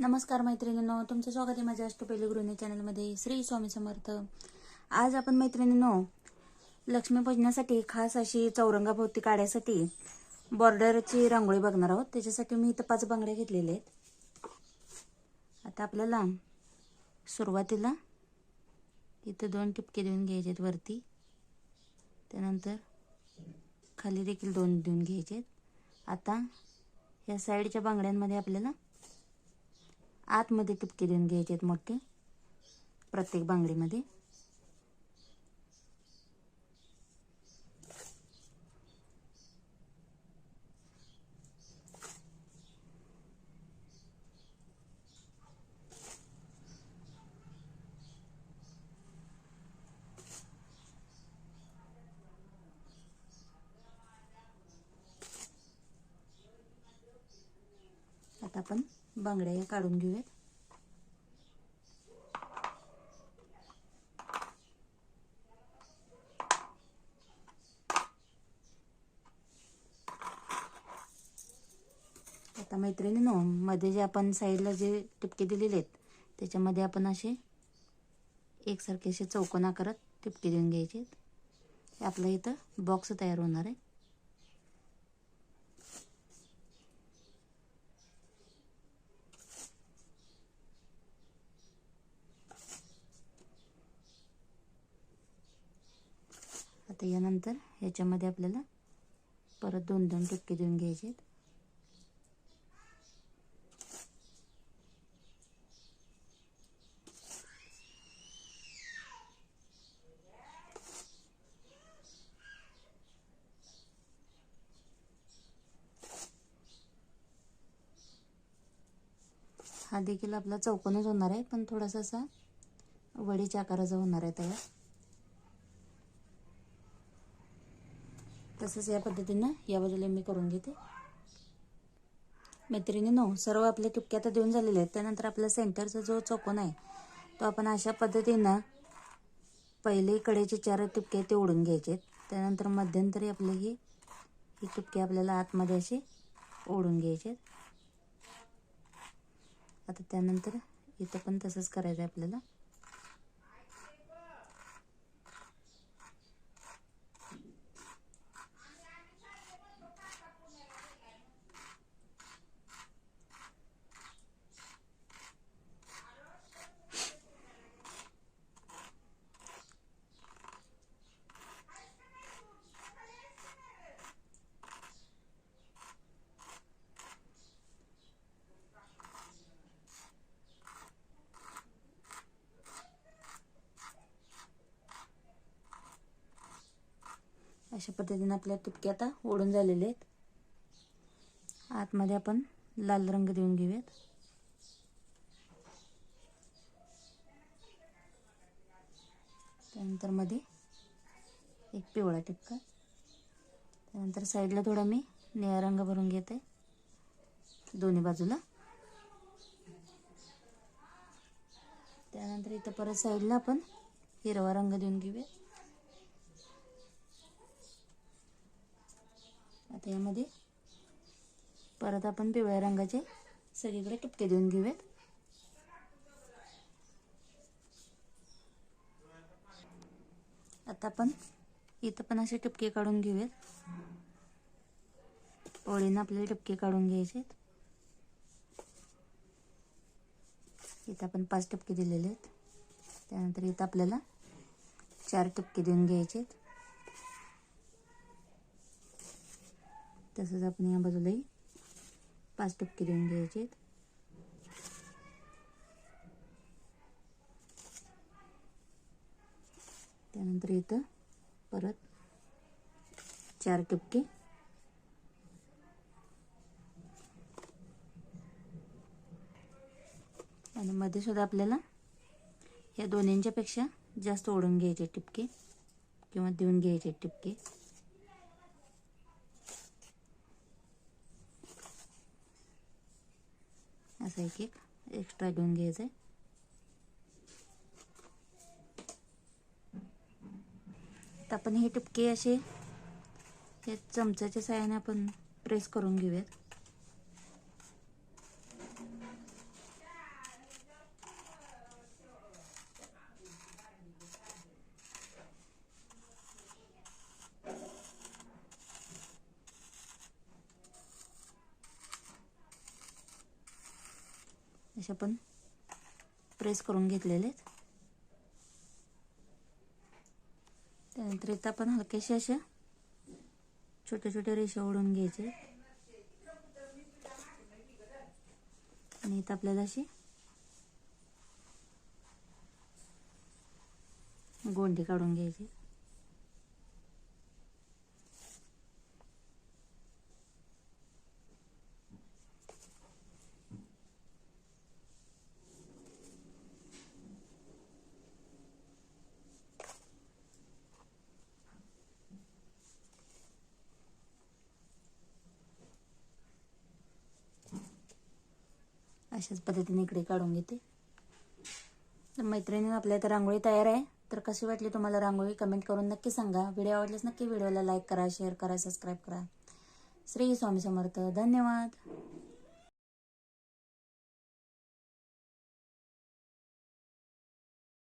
नमस्कार मैत्रिणींनो तुमचं स्वागत आहे माझ्या अष्टपैलू गृहिणी चॅनलमध्ये. श्री स्वामी समर्थ. आज आपण मैत्रिणींनो लक्ष्मीपूजनासाठी खास अशी चौरंगाभोवती काढायसाठी बॉर्डरची रांगोळी बघणार आहोत. त्याच्यासाठी मी इथं पाच बांगड्या घेतलेल्या आहेत. आता आपल्याला सुरुवातीला इथं दोन टिपके देऊन घ्यायचे आहेत वरती. त्यानंतर खाली देखील दोन देऊन घ्यायचे आहेत. आता या साईडच्या बांगड्यांमध्ये आपल्याला आतमध्ये टिपके देऊन घ्यायचे आहेत मोठे. प्रत्येक बांगडीमध्ये. आता आपण बांगड्या या काढून घेऊयात. आता मैत्रिणीनो मध्ये जे आपण साईडला जे टिपके दिलेले आहेत त्याच्यामध्ये आपण असे एकसारखे असे चौकोन करत टिपके देऊन घ्यायचे आहेत. इथं बॉक्स तयार होणार आहे. आता यानंतर ह्याच्यामध्ये आपल्याला परत दोन दोन टक्के देऊन घ्यायचे आहेत. हा देखील आपला चौकोनच होणार आहे पण थोडासा असा वडीच्या आकाराचा होणार आहे तयार. तसंच या पद्धतीनं या बाजूला मी करून घेते. मैत्रिणी नो सर्व आपले टिपके आता देऊन झालेले आहेत. त्यानंतर आपला सेंटरचा जो चौकोन आहे तो आपण अशा पद्धतीनं पहिले कडेचे चार तुपके ते ओढून घ्यायचे त्यानंतर मध्यंतरी आपले ही ही तुपके आपल्याला आतमध्ये असे ओढून घ्यायचे आता त्यानंतर इथं पण तसंच करायचं आहे आपल्याला. अशा पद्धतीने आपल्या टिपके आता ओढून झालेले आहेत. आतमध्ये आपण लाल रंग देऊन घेऊयात. त्यानंतरमध्ये एक पिवळा टिपका त्यानंतर साईडला थोडा मी निळा रंग भरून घेते. दोन्ही बाजूला. त्यानंतर इथं परत साईडला आपण हिरवा रंग देऊन घेऊया आता यामध्ये परत आपण पिवळ्या रंगाचे सगळीकडे टिपके देऊन घेऊयात. आता आपण इथं पण असे टिपके काढून घेऊयात. ओळीनं आपल्याला टिपके काढून घ्यायचे इथं आपण पाच टिपके दिलेले आहेत. त्यानंतर इथं आपल्याला चार टिपके देऊन घ्यायचे आहेत. तसंच आपण या बाजूलाही पाच टक्के देऊन घ्यायचे आहेत त्यानंतर इथं परत चार टक्के आणि मध्ये सुद्धा आपल्याला या दोन्हींच्यापेक्षा जास्त ओढून घ्यायचे टिपके किंवा देऊन घ्यायचे टिपके. असा एक एक एक्स्ट्रा घेऊन घ्यायचं आहे. तर आपण हे टपके असे हे चमच्याच्या साहाय्याने आपण प्रेस करून घेऊयात. असे आपण प्रेस करून घेतलेले आहेत. त्यानंतर इथं आपण हलकेसे अशा छोटे छोटे रेषा ओढून घ्यायचे. आणि इथं आपल्याला अशी गोंडी काढून घ्यायची. अशाच पद्धतीने इकडे काढून घेते. तर मैत्रिणी आपल्या इथं रांगोळी तयार आहे. तर कशी वाटली तुम्हाला रांगोळी? कमेंट करून नक्की सांगा. व्हिडिओ आवडल्यास नक्की व्हिडिओला लाईक करा शेअर करा सबस्क्राईब करा. श्री स्वामी समर्थ. धन्यवाद.